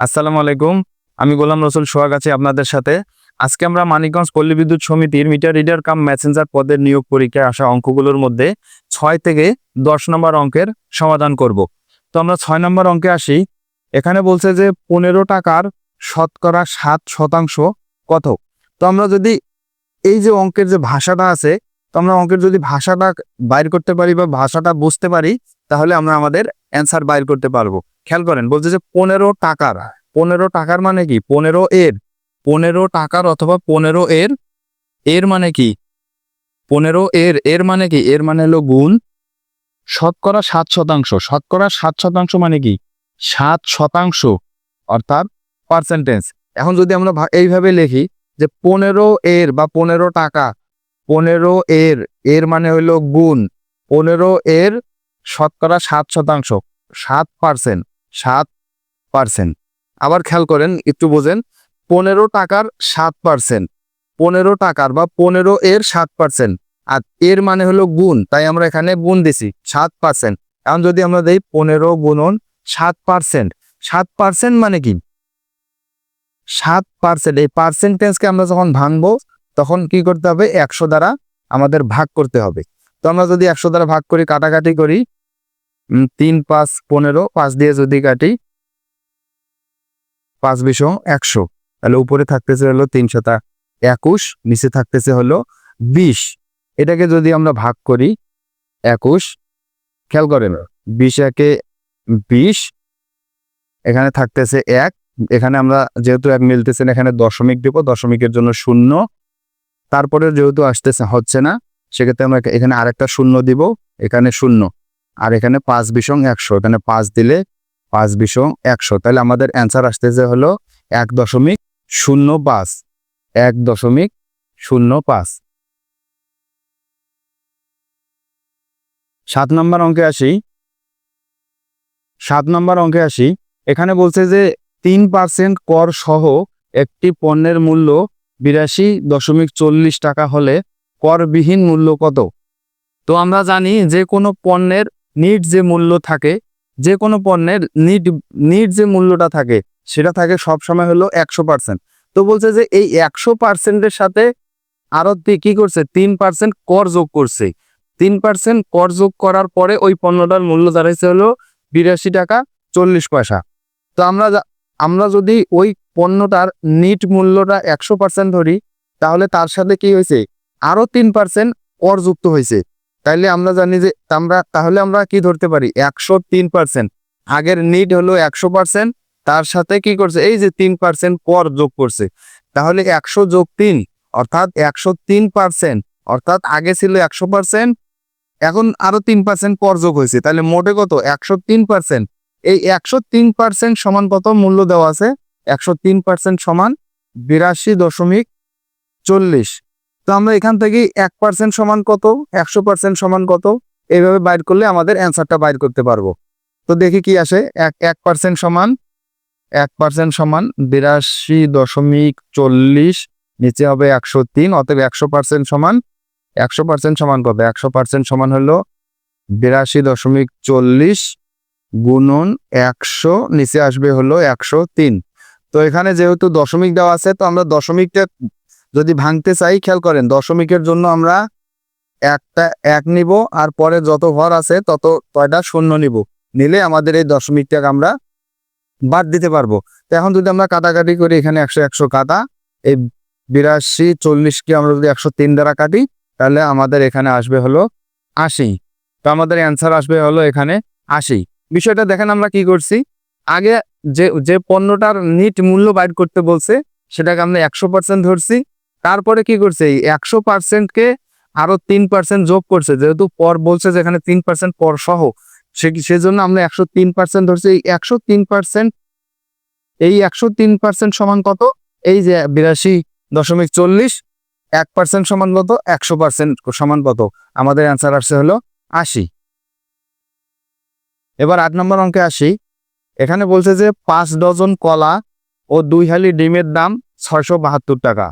আসসালামু আলাইকুম। আমি গোলাম রসুল, সোহাগ আছি আপনাদের সাথে। আজকে আমরা মানিকগঞ্জ পল্লী বিদ্যুৎ সমিতির মিটার রিডার কাম মেসেঞ্জার পদের নিয়োগ পরীক্ষায় আসা অঙ্কগুলোর মধ্যে ছয় থেকে দশ নম্বর অঙ্কের সমাধান করব। তো আমরা ছয় নম্বর অঙ্কে আসি। এখানে বলছে যে পনেরো টাকার শতকরা সাত শতাংশ কত? তো আমরা যদি এই যে অঙ্কের যে ভাষাটা আছে, তো আমরা অঙ্কের যদি ভাষাটা বাইর করতে পারি বা ভাষাটা বুঝতে পারি, তাহলে আমরা আমাদের অ্যান্সার বাইর করতে পারব। খেয়াল করেন, বলছে যে পনেরো টাকার পনেরো টাকার মানে কি? পনেরো এর, পনেরো টাকার অথবা পনেরো এর এর মানে কি? পনেরো এর এর মানে কি? এর মানে হলো গুণ শতকরা সাত শতাংশ। শতকরা সাত শতাংশ মানে কি? সাত শতাংশ, অর্থাৎ পার্সেন্টেজ এখন যদি আমরা এইভাবে লিখি যে পনেরো এর বা পনেরো টাকা, পনেরো এর এর মানে হলো গুণ, পনেরো এর শতকরা সাত শতাংশ, সাত পার্সেন্ট সাত পার্সেন্ট। আবার খেয়াল করেন, একটু বোঝেন, পনেরো টাকার সাত পার্সেন্ট, পনেরো টাকার বা পনেরো এর সাত পার্সেন্ট। আর এর মানে হলো গুণ, তাই আমরা এখানে গুণ দিছি, সাত পার্সেন্ট। এখন যদি আমরা দেই পনেরো গুণন সাত পার্সেন্ট সাত পার্সেন্ট মানে কি? সাত পার্সেন্ট, এই পার্সেন্টেজকে আমরা যখন ভাঙবো, তখন কি করতে হবে? একশো দ্বারা আমাদের ভাগ করতে হবে। তো আমরা যদি একশো দ্বারা ভাগ করি, কাটাকাটি করি তিন, পাঁচ, পনেরো, পাঁচ দিয়ে যদি কাটি, পাঁচ বিশ একশো। তাহলে উপরে থাকতেছে হলো তিন শতা একুশ, নিচে থাকতেছে হলো বিশ। এটাকে যদি আমরা ভাগ করি, একুশ, খেয়াল করেন, বিশ একে বিশ, এখানে থাকতেছে এক, এখানে আমরা যেহেতু এক মিলতেছেন এখানে দশমিক দিব, দশমিকের জন্য শূন্য। তারপরে যেহেতু আসতেছে, হচ্ছে না, সেক্ষেত্রে আমরা এখানে আরেকটা শূন্য দিব, এখানে শূন্য। আর এখানে পাঁচ বিশং একশো, এখানে পাঁচ দিলে পাঁচ বিশং একশো। তাহলে আমাদের অ্যান্সার আসতেছে হলো এক দশমিক শূন্য পাঁচ, এক দশমিক শূন্য পাঁচ। সাত নম্বর অঙ্কে আসি। সাত নম্বর অঙ্কে আসি। এখানে বলছে যে তিন পার্সেন্ট কর সহ একটি পণ্যের মূল্য বিরাশি দশমিক চল্লিশ টাকা হলে করবিহীন মূল্য কত? তো আমরা জানি যে কোনো পণ্যের নিট যে মূল্য থাকে, যে কোনো পণ্যের নিট নিট যে মূল্যটা থাকে, সেটা থাকে সবসময় হলো একশো পার্সেন্ট। তো বলছে যে এই একশো পার্সেন্টের সাথে আরতি কি করছে? তিন পার্সেন্ট কর যোগ করছে। তিন পার্সেন্ট কর যোগ করার পরে ওই পণ্যটার মূল্য দাঁড়াইছে হলো বিরাশি টাকা চল্লিশ পয়সা। তো আমরা আমরা যদি ওই পণ্যটার নিট মূল্যটা একশো পার্সেন্ট ধরি, তাহলে তার সাথে কি হয়েছে? আরও তিন পার্সেন্ট কর যুক্ত হয়েছে। তাইলে আমরা জানি যে আমরা, তাহলে আমরা কি ধরতে পারি? একশো তিন পার্সেন্ট আগের নিট হলো একশো পার্সেন্ট তার সাথে কি করছে? এই যে তিন পার্সেন্ট কর যোগ করছে। তাহলে একশো যোগ তিন, অর্থাৎ একশো তিন পার্সেন্ট অর্থাৎ আগে ছিল একশো পার্সেন্ট এখন আরও তিন পার্সেন্ট কর যোগ হয়েছে। তাহলে মোটে কত? একশো তিন পার্সেন্ট এই একশো তিন পার্সেন্ট সমান কত? মূল্য দেওয়া আছে। একশো তিন পার্সেন্ট সমান বিরাশি দশমিক চল্লিশ। তো আমরা এখান থেকে এক পার্সেন্ট সমান কত? একশো পার্সেন্ট সমান কত? এইভাবে বাইর করলে আমাদের অ্যান্সারটা বাইর করতে পারব। তো দেখি কি আসে। এক এক পার্সেন্ট সমান, এক পার্সেন্ট সমান বিরাশি দশমিক চল্লিশ, নিচে হবে একশো তিন, অতএব একশো পার্সেন্ট সমান, একশো পার্সেন্ট সমান কত? একশো পার্সেন্ট সমান হলো বিরাশি দশমিক চল্লিশ গুণন একশো, নিচে আসবে হলো একশো তিন। তো এখানে যেহেতু দশমিক দেওয়া আছে, তো আমরা দশমিকটা যদি ভাঙতে চাই, খেয়াল করেন দশমিকের জন্য আমরা একটা এক নিব আর পরে যত ঘর আছে তত কয়টা শূন্য নিব। নিলে আমাদের এই দশমিকটাকে আমরা বাদ দিতে পারব। তো এখন যদি আমরা কাটাকাটি করি, এখানে একশো একশো কাটা, এই বিরাশি চল্লিশকে আমরা যদি একশো তিন দ্বারা কাটি, তাহলে আমাদের এখানে আসবে হলো আশি। তো আমাদের অ্যান্সার আসবে হলো এখানে আশি। বিষয়টা দেখেন আমরা কি করছি? আগে যে যে পণ্যটার নিট মূল্য বাইর করতে বলছে, সেটাকে আমরা একশো পার্সেন্ট ধরছি তারপরে কি করছে? এই একশো পার্সেন্টকে আরও তিন পার্সেন্ট যোগ করছে। যেহেতু পর বলছে যে এখানে তিন পার্সেন্ট পর সহ সেজন্য আমরা একশো তিন পার্সেন্ট ধরছি। এই একশো তিন পার্সেন্ট এই একশো তিন পার্সেন্ট সমান কত? এই যে বিরাশি দশমিক চল্লিশ, এক পার্সেন্ট সমান কত? একশো পার্সেন্ট সমান কত? আমাদের অ্যান্সার আসছে হলো আশি। এবার আট নম্বর অঙ্কে আসি। এখানে বলছে যে পাঁচ ডজন কলা ও দুই হালি ডিমের দাম ছয়শো বাহাত্তর টাকা।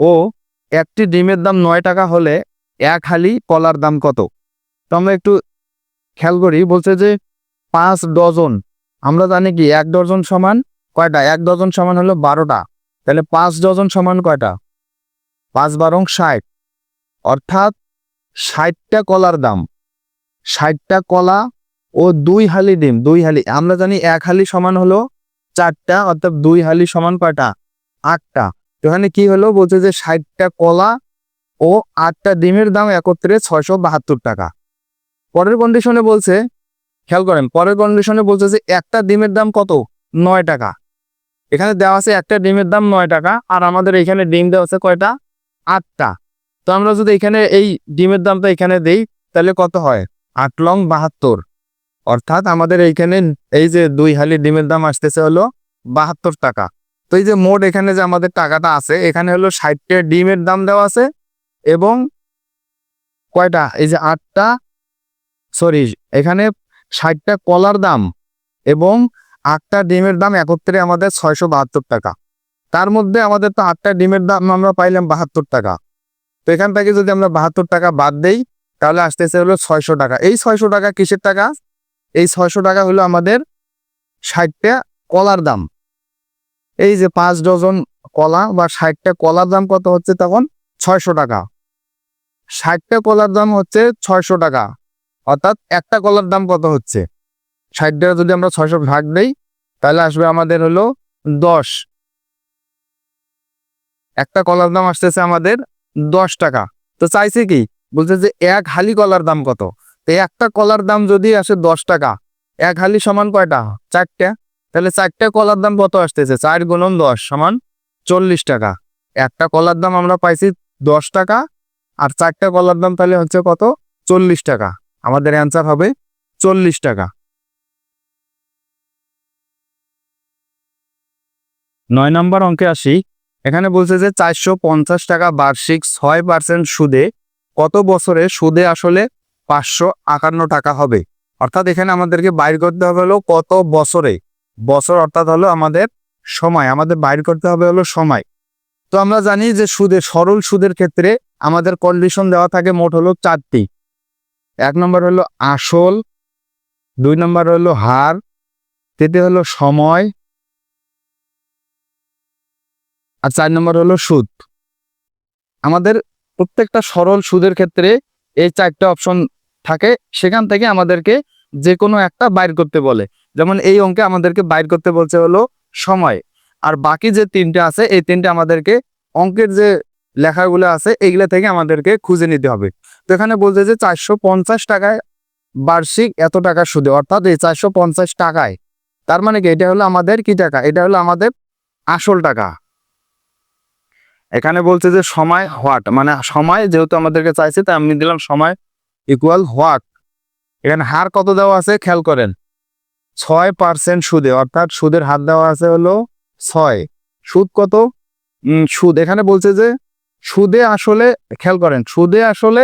ও, একটি ডিমের দাম নয় টাকা হলে এক হালি কলার দাম কত? তো আমরা একটু খেয়াল করি, বলছে যে পাঁচ ডজন। আমরা জানি কি, এক ডজন সমান কয়টা? এক ডজন সমান হলো বারোটা। তাহলে পাঁচ ডজন সমান কয়টা? পাঁচ বারং ষাট। অর্থাৎ ষাটটা কলার দাম। ষাটটা কলা ও দুই হালি ডিম, দুই হালি। আমরা জানি এক হালি সমান হলো চারটা, অর্থাৎ দুই হালি সমান কয়টা? আটটা। এখানে কি হলো? বলছে যে ষাটটা কলা ও আটটা ডিমের দাম একত্রে ছয়শো বাহাত্তর টাকা। পরের কন্ডিশনে বলছে, খেয়াল করেন, পরের কন্ডিশনে বলছে যে একটা ডিমের দাম কত? নয় টাকা। এখানে দেওয়া আছে একটা ডিমের দাম নয় টাকা, আর আমাদের এখানে ডিম দেওয়া আছে কয়টা? আটটা। তো আমরা যদি এখানে এই ডিমের দামটা এখানে দেই, তাহলে কত হয়? আট লং বাহাত্তর। অর্থাৎ আমাদের এইখানে এই যে দুই হালি ডিমের দাম আসতেছে হলো বাহাত্তর টাকা। তো এই যে মোট এখানে যে আমাদের টাকাটা আছে, এখানে হলো ষাটটা ডিমের দাম দেওয়া আছে এবং কয়টা? এই যে আটটা সরি এখানে ষাটটা কলার দাম এবং আটটা ডিমের দাম একত্রে আমাদের ছয়শো বাহাত্তর টাকা। তার মধ্যে আমাদের তো আটটা ডিমের দাম আমরা পাইলাম বাহাত্তর টাকা। তো এখান থেকে যদি আমরা বাহাত্তর টাকা বাদ দেই, তাহলে আসতে আসতেছে হলো ছয়শো টাকা। এই ছয়শো টাকা কিসের টাকা? এই ছয়শো টাকা হলো আমাদের ষাটটা কলার দাম। এই যে পাঁচ ডজন কলা বা ষাটটা কলার দাম কত হচ্ছে তখন? ছয়শো টাকা। ষাটটা কলার দাম হচ্ছে ছয়শো টাকা। অর্থাৎ একটা কলার দাম কত হচ্ছে? ষাট টাকা যদি আমরা ছয়শো ভাগ দেই, তাহলে আসবে আমাদের হলো দশ। একটা কলার দাম আসতেছে আমাদের দশ টাকা। তো চাইছে কি? বলছে যে এক হালি কলার দাম কত? তো একটা কলার দাম যদি আসে দশ টাকা, এক হালি সমান কয়টা? চারটা। তাহলে চারটা কলার দাম কত আসতেছে? চার গুণন দশ সমান চল্লিশ টাকা। একটা কলার দাম আমরা পাইছি দশ টাকা, আর চারটা কলার দাম তাহলে হচ্ছে কত? চল্লিশ টাকা। আমাদের অ্যান্সার হবে চল্লিশ টাকা। নয় নম্বর অঙ্কে আসি। এখানে বলছে যে চারশো পঞ্চাশ টাকা বার্ষিক ছয় পার্সেন্ট সুদে কত বছরে সুদে আসলে পাঁচশো আটান্ন টাকা হবে? অর্থাৎ এখানে আমাদেরকে বাইর করতে হবে হলো কত বছরে? বছর অর্থাৎ হলো আমাদের সময়, আমাদের বাইর করতে হবে হলো সময়। তো আমরা জানি যে সুদে সরল সুদের ক্ষেত্রে আমাদের কন্ডিশন দেওয়া থাকে মোট হলো চারটি। এক নম্বর হলো আসল, দুই নম্বর হলো হার, তৃতীয় হলো সময়, আর চার নম্বর হলো সুদ। আমাদের প্রত্যেকটা সরল সুদের ক্ষেত্রে এই চারটা অপশন থাকে, সেখান থেকে আমাদেরকে যে কোনো একটা বাইর করতে বলে। যেমন এই অঙ্কে আমাদেরকে বাইর করতে বলছে হলো সময়। আর বাকি যে তিনটে আছে, এই তিনটে আমাদেরকে অঙ্কের যে লেখাগুলো আছে, এইগুলা থেকে আমাদেরকে খুঁজে নিতে হবে। তো এখানে বলছে যে চারশো পঞ্চাশ টাকায় বার্ষিক এত টাকা সুদে। অর্থাৎ এই চারশো পঞ্চাশ টাকায়, তার মানে কি? এটা হলো আমাদের কি টাকা? এটা হলো আমাদের আসল টাকা। এখানে বলছে যে সময় হোয়াট? মানে সময় যেহেতু আমাদেরকে চাইছে, তাই আমি দিলাম সময় ইকুয়াল হোয়াট। এখানে হার কত দেওয়া আছে? খেয়াল করেন। ছয় পার্সেন্ট সুদে, অর্থাৎ সুদের হার দেওয়া আছে হলো ছয়। সুদ কত? সুদ। এখানে বলছে যে সুদে আসলে, খেয়াল করেন, সুদে আসলে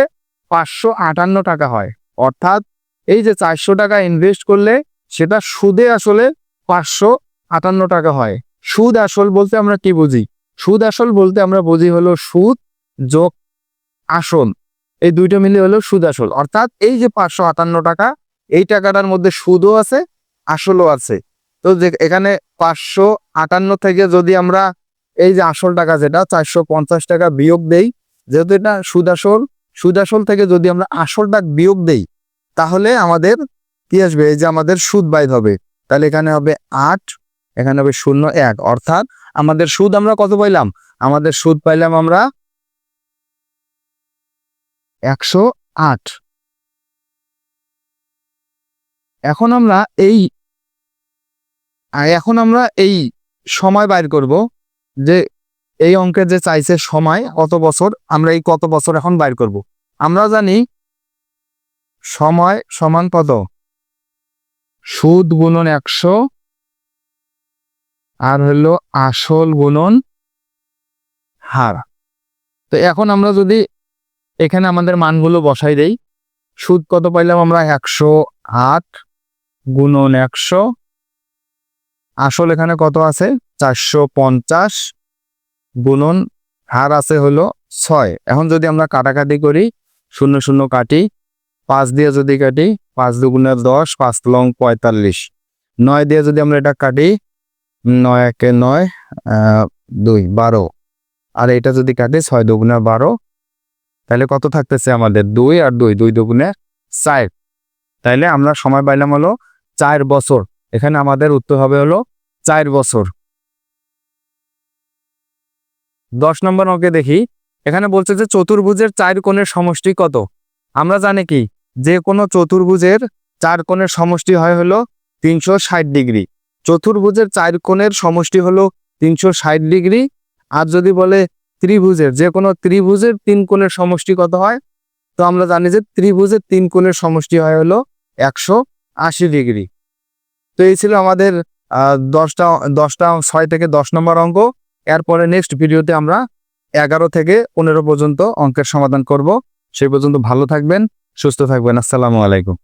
পাঁচশো আটান্ন টাকা হয়। অর্থাৎ এই যে চারশো টাকা ইনভেস্ট করলে সেটা সুদে আসলে পাঁচশো আটান্ন টাকা হয়। সুদ আসল বলতে আমরা কি বুঝি? সুদ আসল বলতে আমরা বুঝি হলো সুদ যোগ আসল। এই দুইটা মিলে হলো সুদ আসল। অর্থাৎ এই যে পাঁচশো আটান্ন টাকা, এই টাকাটার মধ্যে সুদও আছে আসলও আছে। তো যে এখানে পাঁচশো আটান্ন থেকে যদি আমরা এই যে আসল টাকা যেটা, চারশো পঞ্চাশ টাকা বিয়োগ দেই, যেহেতু এটা সুদ আসল সুদ আসল থেকে যদি আমরা আসল আসলটা বিয়োগ দেই, তাহলে আমাদের কি আসবে? এই যে আমাদের সুদ বাইর হবে। তাহলে এখানে হবে আট, এখানে হবে শূন্য এক। অর্থাৎ আমাদের সুদ আমরা কত পাইলাম? আমাদের সুদ পাইলাম আমরা একশো আট। এখন আমরা এই এখন আমরা এই সময় বাইর করব যে এই অঙ্কের যে চাইছে সময়, কত বছর, আমরা এই কত বছর এখন বাইর করব। আমরা জানি সময় সমান কত? সুদ গুণন একশো আর হলো আসল গুণন হার। তো এখন আমরা যদি এখানে আমাদের মানগুলো বসাই দেই, সুদ কত পাইলাম আমরা? একশো আট গুণন একশো আসল এখানে কত আছে? চারশো পঞ্চাশ গুণন হার আছে হলো ছয়। এখন যদি আমরা কাটাকাটি করি, শূন্য শূন্য কাটি, পাঁচ দিয়ে যদি কাটি, পাঁচ দুগুণের দশ, পাঁচ লং পঁয়তাল্লিশ। নয় দিয়ে যদি আমরা এটা কাটি, নয় একে নয় দুই, বারো। আর এটা যদি কাটি, ছয় দুগুণে বারো, তাহলে কত থাকতেছে আমাদের? দুই আর দুই দুই দুগুণে চার তাইলে আমরা সময় পাইলাম হলো চার বছর। এখানে আমাদের উত্তর হবে হলো চার বছর। দশ নম্বর অঙ্কে দেখি, এখানে বলছে যে চতুর্ভুজের চার কোণের সমষ্টি কত? আমরা জানি কি, যে কোনো চতুর্ভুজের চার কোণের সমষ্টি হয় হলো তিনশো ষাট ডিগ্রি। চতুর্ভুজের চার কোণের সমষ্টি হলো তিনশো ষাট ডিগ্রি। আর যদি বলে ত্রিভুজের, যে কোনো ত্রিভুজের তিন কোণের সমষ্টি কত হয়? তো আমরা জানি যে ত্রিভুজের তিন কোণের সমষ্টি হয় হলো একশো আশি ডিগ্রি। তো এই ছিল আমাদের দশটা দশটা, ছয় থেকে দশ নম্বর অঙ্ক। এরপরে নেক্সট ভিডিওতে আমরা এগারো থেকে পনেরো পর্যন্ত অঙ্কের সমাধান করব। সেই পর্যন্ত ভালো থাকবেন, সুস্থ থাকবেন। আসসালামু আলাইকুম।